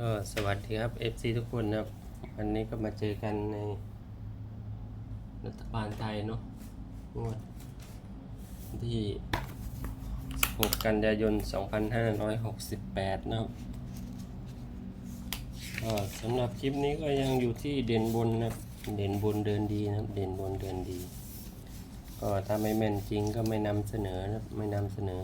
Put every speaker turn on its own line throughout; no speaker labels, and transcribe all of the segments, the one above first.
ก็สวัสดีครับ FC ทุกคนนะครับ วันนี้ก็มาเจอกันในรัฐบาลไทยเนาะงวดวันที่ 16 กันยายน 2568 นะครับก็สำหรับคลิปนี้ก็ยังอยู่ที่เด่นบนนะเด่นบนเดินดีนะเด่นบนเดินดี ก็ถ้าไม่แม่นจริงก็ไม่นำเสนอนะไม่นำเสนอ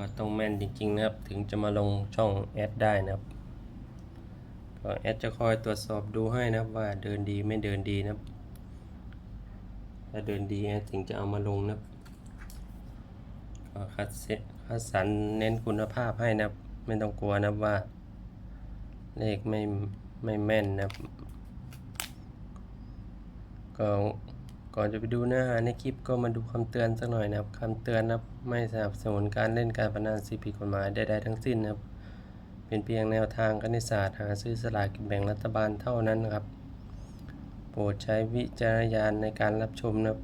ก็ต้องแม่นจริง ๆ นะครับ ถึงจะมาลงช่องแอดได้นะครับก็แอดจะคอยตรวจสอบดูให้นะครับว่าเดินดีไม่เดินดีนะครับถ้าเดินดีแอดถึงจะเอามาลงนะครับก็คัดเซตคัดสรรเน้นคุณภาพให้นะครับ ไม่ต้องกลัวนะครับว่า เลขไม่ไม่แม่นนะครับก็ ก่อนจะไปดูเนื้อหาในคลิปก็มาดูคำเตือนสักหน่อยนะครับคำเตือนนะครับไม่สนับสนุนการเล่นการพนันสิ่งผิดกฎหมายใดๆทั้งสิ้นนะครับ เป็นเพียงแนวทางคณิตศาสตร์หาซื้อสลากกินแบ่งรัฐบาลเท่านั้นนะครับ โปรดใช้วิจารณญาณในการรับชมนะครับ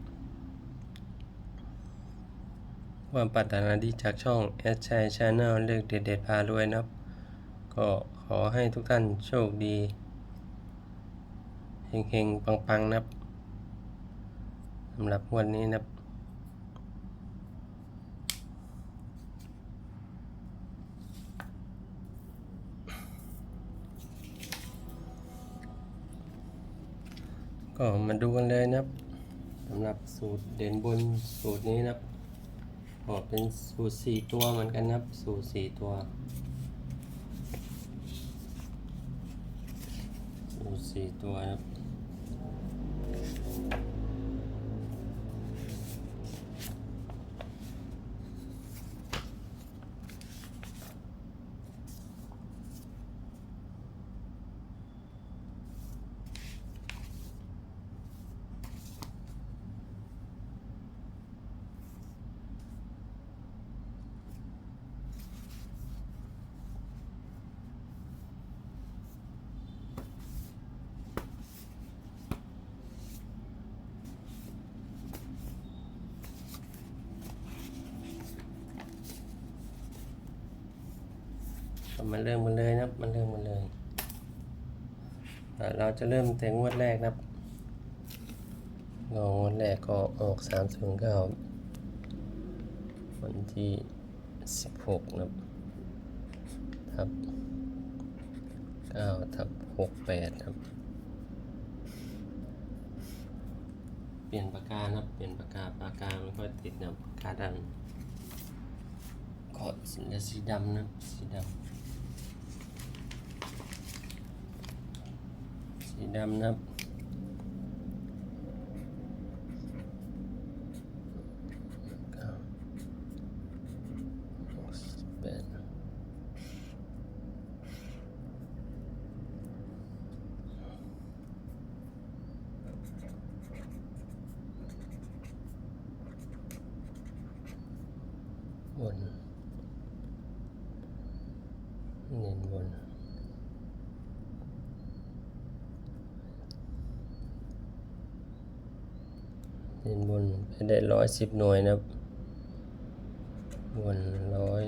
ความปรารถนาดีจากช่องแอดชัยชาแนลเลือกเด็ดๆพารวยนะครับ ก็ขอให้ทุกท่านโชคดีเฮงๆ ปังๆ นะครับ สำหรับวันนี้นะครับก็มาดูกันเลยนะครับสำหรับสูตรเด่นบนสูตรนี้นะครับอกเป็นสูตรสี่ตัวเหมือนกันนะครับสูตรสี่ตัว สูตรสี่ตัวนะครับ มาเริ่มกันเลยนะมาเริ่มกันเลย เราจะเริ่มแต่งวดแรกนะครับงวดแรกก็ออกสามศูนย์เก้าวันที่สิบหกนะครับทับเก้าทับหกแปดครับ เปลี่ยนปากกานะครับเปลี่ยนปากกาปากกาไม่ค่อยติดนะปากกาดำขอสีดำนะสีดำ สี ดำนะครับเก้าหกสิบแปดบนเน้นบน เล่นบน ได้ร้อยสิบหน่วยนะครับบนร้อย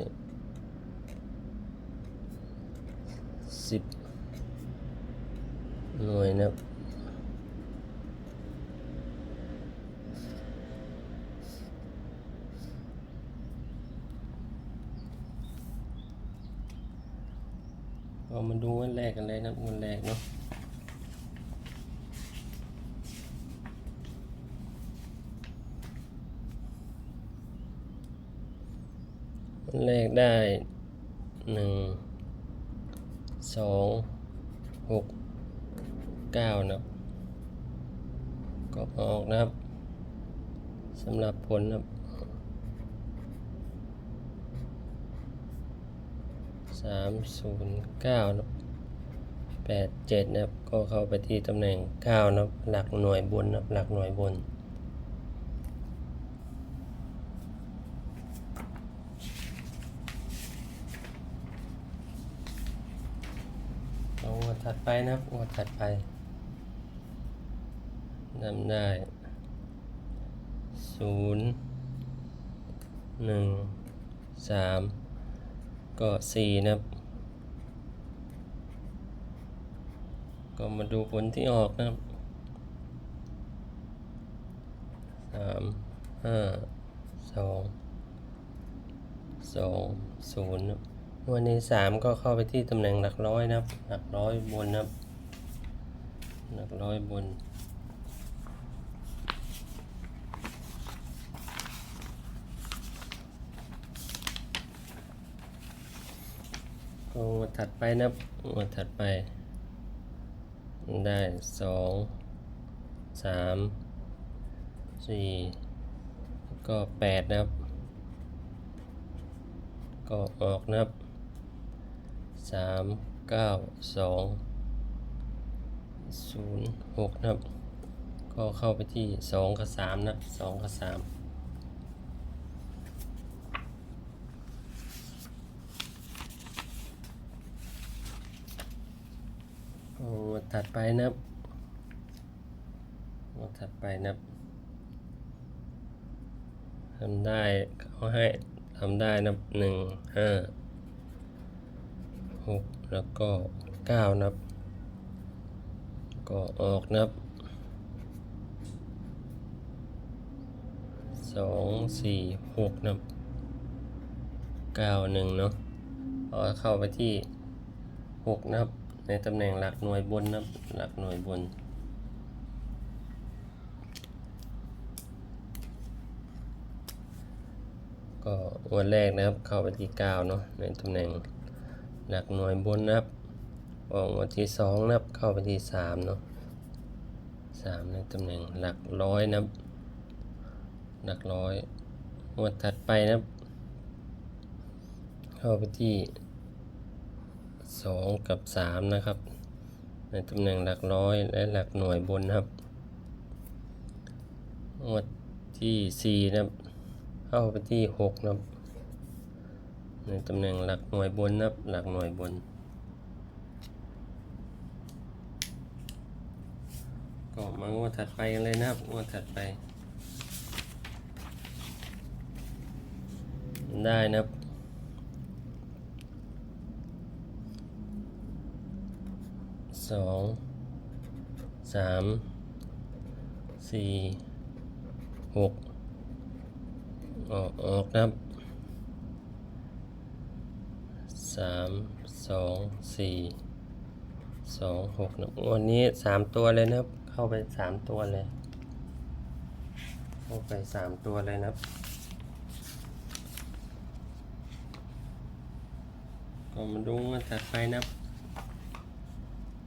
สิบหน่วยนะครับเรามาดูวันแรกกันเลยนะครับวันแรกเนาะ วันแรกได้หนึ่งสองหกเก้านะก็ออกนะครับสำหรับผลนะสามศูนย์เก้านะแปดเจ็ดนะครับ ก็เข้าไปที่ตำแหน่งเก้านะหลักหน่วยบนนะหลักหน่วยบน ถัดไปนะครับอวดถัดไปจำได้ศูนย์หนึ่งสามก็สี่นะครับ ก็มาดูผลที่ออกนะครับสามห้าสองสองศูนย์ วันนี้สามก็เข้าไปที่ตำแหน่งหลักร้อยนะครับ หลักร้อยบนนะครับ หลักร้อยบน ก็งวดถัดไปนะครับงวดถัดไป ได้สองสามสี่ก็แปดนะครับ ก็ออกนะครับ สามเก้าสองศูนย์หกนะครับ ก็เข้าไปที่สองกับสามนะสองกับสามงวดถัดไปนะครับงวดถัดไปนะครับทำได้เขาให้ทำได้นับหนึ่งห้า หกแล้วก็เก้านับ ก็ออกนับสองสี่หกนับเก้าหนึ่งเนาะเอาเข้าไปที่หกนับ ในตำแหน่งหลักหน่วยบนนะครับ หลักหน่วยบนก็วันแรกนะครับเข้าไปที่เก้าเนาะในตำแหน่ง หลักหน่วยบนนะครับ ออกวันที่สองนะครับ เข้าไปที่สามเนาะสามในตำแหน่งหลักร้อยนะครับ หลักร้อยงวดถัดไปนะครับ เข้าไปที่สองกับสามนะครับ ในตำแหน่งหลักร้อยและหลักหน่วยบนนะครับงวดที่สี่นะครับ เข้าไปที่หกนะครับ ในตำแหน่งหลักหน่วยบนนับหลักหน่วยบน ก็มางวดถัดไปกันเลยนะครับงวดถัดไป ได้นะครับสองสามสี่หกออกออกนะครับ สามสองสี่สองหกนะวันนี้สามตัวเลยนะครับ เข้าไปสามตัวเลย เข้าไปสามตัวเลยนะครับ ก็มาดูงวดถัดไปนะครับ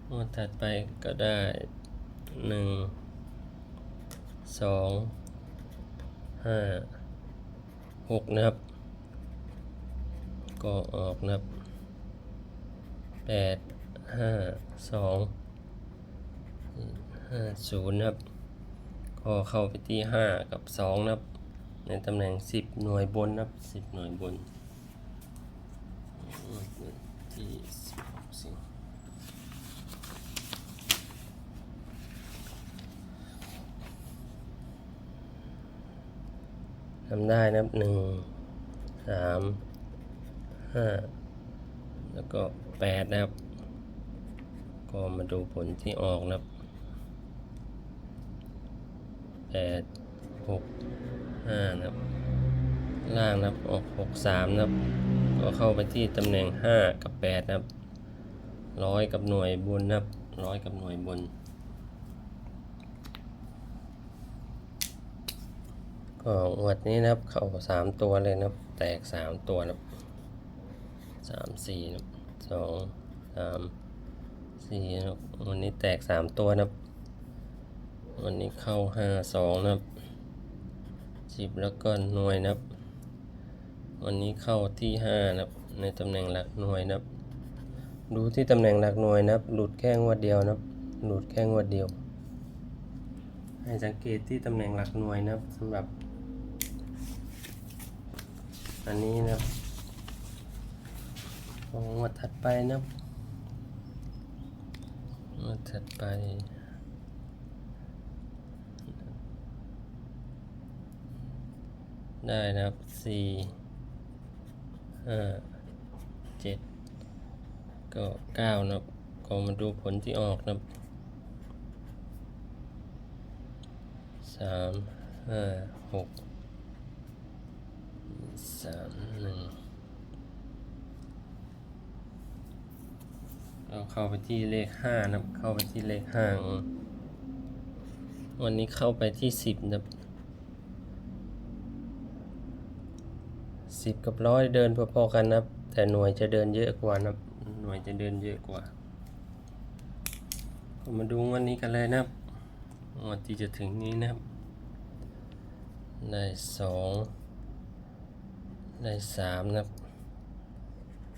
งวดถัดไปก็ได้หนึ่งสองห้าหกนะครับ ก็ออกนะครับ แปดห้าสองห้าศูนย์นะครับ ก็เข้าไปที่ห้ากับสองนะครับ ในตำแหน่งสิบหน่วยบนนะครับสิบหน่วยบนที่สิบหกสิทำได้นะครับหนึ่งสามห้าแล้วก็ แปดนะครับ ก็มาดูผลที่ออกนะครับแปดหกห้านะครับ ล่างนะครับออกหกสามนะครับ ก็เข้าไปที่ตำแหน่งห้ากับแปดนะครับร้อยกับหน่วยบนนะครับร้อยกับหน่วยบน ก็งวดนี้นะครับ เข้าสามตัวเลยนะครับ แตกสามตัวนะครับสามสี่นะครับ สองสามสี่นะวันนี้แตกสามตัวนะครับ วันนี้เข้าห้าสองนะครับสิบแล้วก็หน่วยนะครับ วันนี้เข้าที่ห้านะครับ ในตำแหน่งหลักหน่วยนะครับ ดูที่ตำแหน่งหลักหน่วยนะครับ หลุดแค่งวดเดียวนะครับ หลุดแค่งวดเดียว ให้สังเกตที่ตำแหน่งหลักหน่วยนะครับสำหรับ อันนี้นะครับ ของหมวดถัดไปนะหมวดถัดไปได้นะครับสี่ห้าเจ็ดก็เก้านะก็มาดูผลที่ออกนะสามห้าหกสามหนึ่ง เราเข้าไปที่เลขห้านะเข้าไปที่เลขห้าวันนี้เข้าไปที่สิบนะครับสิบกับร้อยเดินพอๆกันนะแต่หน่วยจะเดินเยอะกว่านะหน่วยจะเดินเยอะกว่ามาดูวันนี้กันเลยนะวันที่จะถึงนี้นะครับได้สองได้สามนะครับ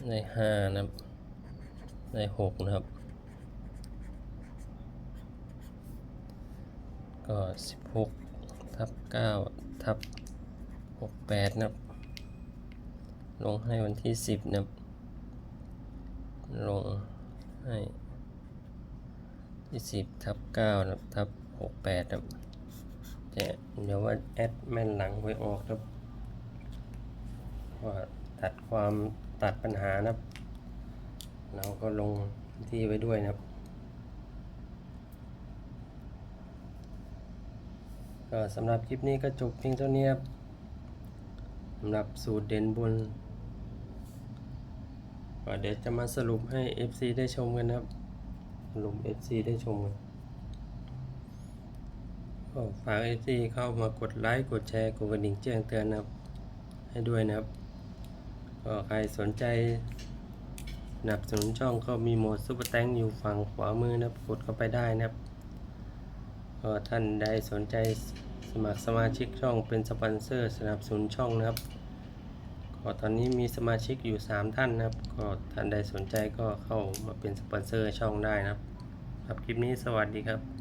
ได้ห้านะครับ ได้หกนะครับ ก็สิบหกทับเก้าทับหกแปดนะครับ ลงให้วันที่สิบนะครับ ลงให้ที่สิบทับเก้านะครับทับหกแปดนะครับแต่เดี๋ยวว่าแอดแม่นหลังไว้ออกครับว่าตัดความตัดปัญหานะครับ เราก็ลงที่ไว้ด้วยนะครับ ก็สำหรับคลิปนี้ก็จบเพียงเท่านี้ครับสำหรับสูตรเด่นบนเดี๋ยวจะมาสรุปให้ FC ได้ชมกันครับ สรุป FC ได้ชมกันก็ฝาก FC เข้ามากดไลค์ กดแชร์ กดกระดิ่งแจ้งเตือนนะครับ ให้ด้วยนะครับ ก็ใครสนใจ นับสนุนช่องก็มีโหมดซุปเปอร์แตงอยู่ฝั่งขวามือนะครับกดเข้าไปได้นะครับก็ท่านใดสนใจสมัครสมาชิกช่องเป็นสปอนเซอร์สนับสนุนช่องนะครับก็ตอนนี้มีสมาชิกอยู่ 3 ท่านนะครับ ก็ท่านใดสนใจก็เข้ามาเป็นสปอนเซอร์ช่องได้นะครับครับคลิปนี้สวัสดีครับ